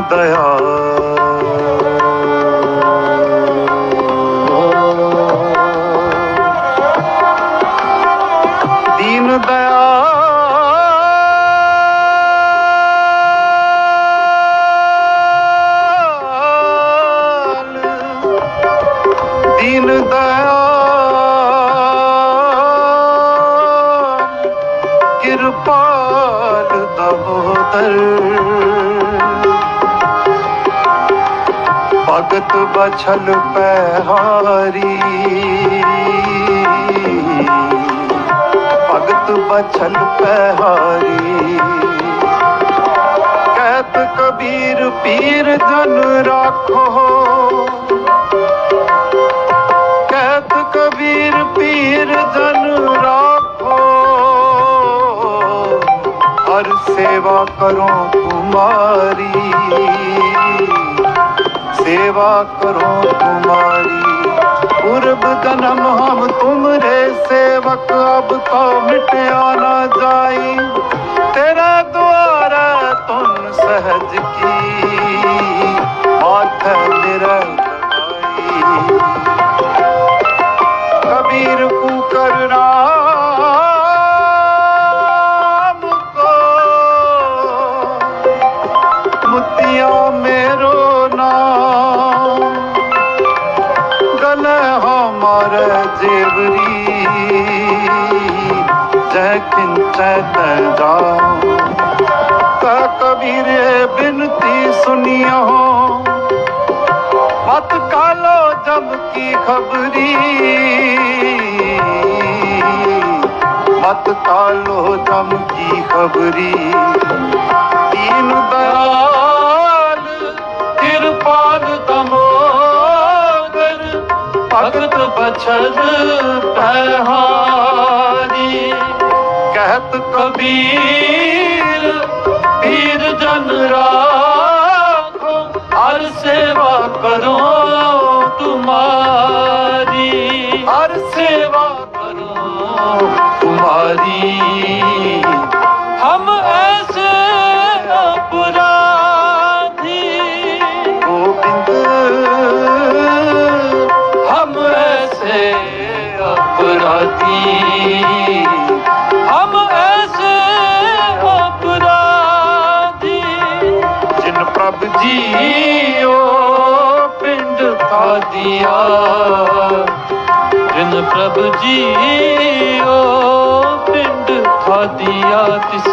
ਦੀਨ ਦਇਆਲ ਦੀਨ ਦਇਆਲ ਕਿਰਪਾਲ ਦਮੋਦਰ ਭਗਤ ਬਛਲ ਪਹਿਹਾਰੀ ਭਗਤ ਬਛਲ ਪਹਿਹਾਰੀ ਕਹਿਤ ਕਬੀਰ ਪੀਰ ਜਨ ਰਾਖੋ। ਕਹਿਤ ਕਬੀਰ ਪੀਰ ਜਨ ਰਾਖੋ। ਹਰ ਸੇਵਾ ਕਰੋ ਤੁਮਾਰੀ सेवा करो तुम्हारी पूर्व जन्म हम तुमरे सेवक अब तो मिटया न जाई तेरा द्वारा तुम सहज की माथ निरंकारी कबीर पुकर राम गले हमारे जेवरी जय किंचत जाओ का कबीर बिनती सुनियो मत कालो जम की खबरी मत कालो जम की खबरी दीन दयाल ਅਛਦ ਪਹਾਰੀ ਕਹਿਤ ਕਬੀਰ, ਪੀਰ ਜਨ ਰਾਖੋ, ਹਰ ਸੇਵਾ ਕਰੋ ਤੁਮਾਰੀ। ਹਰ ਸੇਵਾ ਕਰੋ ਤੁਮਾਰੀ। ਜੀਓ ਪਿੰਡ ਆਦੀਆ ਜਿਨ ਪ੍ਰਭ ਜੀਓ ਪਿੰਡ ਆਦੀਆ ਤਿਸ